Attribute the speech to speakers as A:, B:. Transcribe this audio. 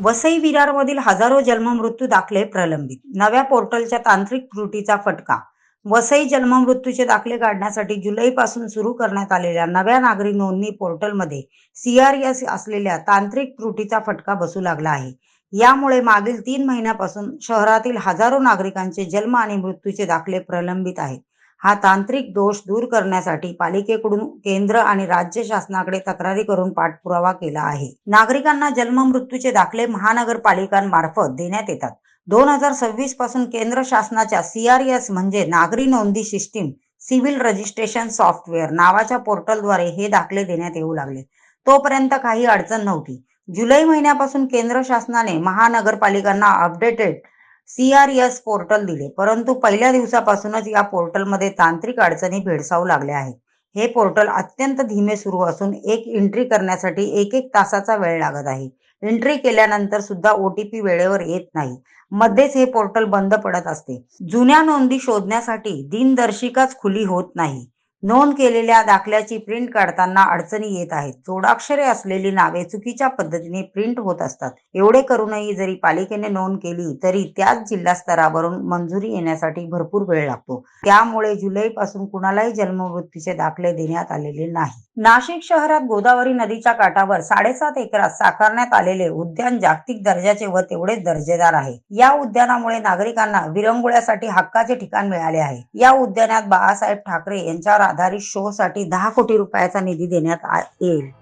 A: वसई विरारमधील हजारो जन्ममृत्यू दाखले प्रलंबित. नव्या पोर्टलच्या तांत्रिक त्रुटीचा फटका. वसई जन्ममृत्यूचे दाखले काढण्यासाठी जुलैपासून सुरू करण्यात आलेल्या नव्या नागरी नोंदणी पोर्टलमध्ये सीआरएस असलेल्या तांत्रिक त्रुटीचा फटका बसू लागला आहे. यामुळे मागील तीन महिन्यापासून शहरातील हजारो नागरिकांचे जन्म आणि मृत्यूचे दाखले प्रलंबित आहेत. हा तांत्रिक दोष दूर करण्यासाठी पालिकेकडून केंद्र आणि राज्य शासनाकडे तक्रारी करून पाठपुरावा केला आहे. नागरिकांना जन्म मृत्यूचे दाखले महानगरपालिकांमार्फत देण्यात येतात. दोन हजार सव्वीसपासून केंद्र शासनाच्या सीआरएस म्हणजे नागरी नोंदी सिस्टीम सिव्हिल रजिस्ट्रेशन सॉफ्टवेअर नावाच्या पोर्टलद्वारे हे दाखले देण्यात येऊ लागले. तोपर्यंत काही अडचण नव्हती. जुलै महिन्यापासून केंद्र शासनाने महानगरपालिकांना अपडेटेड सीआरएस पोर्टल दिले. परंतु पहिल्या दिवसापासूनच या पोर्टलमध्ये तांत्रिक अडचणी भेडसावू लागल्या आहेत. हे पोर्टल अत्यंत धीमे सुरू असून एक एंट्री करण्यासाठी एक एक तासाचा वेळ लागत आहे. एंट्री केल्यानंतर सुद्धा ओ टी पी वेळेवर येत नाही. मध्येच हे पोर्टल बंद पडत असते. जुन्या नोंदी शोधण्यासाठी दिनदर्शिकाच खुली होत नाही. नोंद केलेल्या दाखल्याची प्रिंट काढताना अडचणी येत आहेत. जोडाक्षरे असलेली नावे चुकीच्या पद्धतीने प्रिंट होत असतात. एवढे करूनही जरी पालिकेने नोंद केली तरी त्याच जिल्हा स्तरावरून मंजुरी येण्यासाठी भरपूर वेळ लागतो. त्यामुळे जुलै पासून कुणालाही जन्ममृत्यूचे दाखले देण्यात आलेले नाही. नाशिक शहरात गोदावरी नदीच्या काठावर साडेसात एकरात साकारण्यात आलेले उद्यान जागतिक दर्जाचे व तेवढेच दर्जेदार आहे. या उद्यानामुळे नागरिकांना विरंगुळ्यासाठी हक्काचे ठिकाण मिळाले आहे. या उद्यानात बाळासाहेब ठाकरे यांच्यावर आधारित शो साठी दहा कोटी रुपयाचा निधी देण्यात आ- येईल.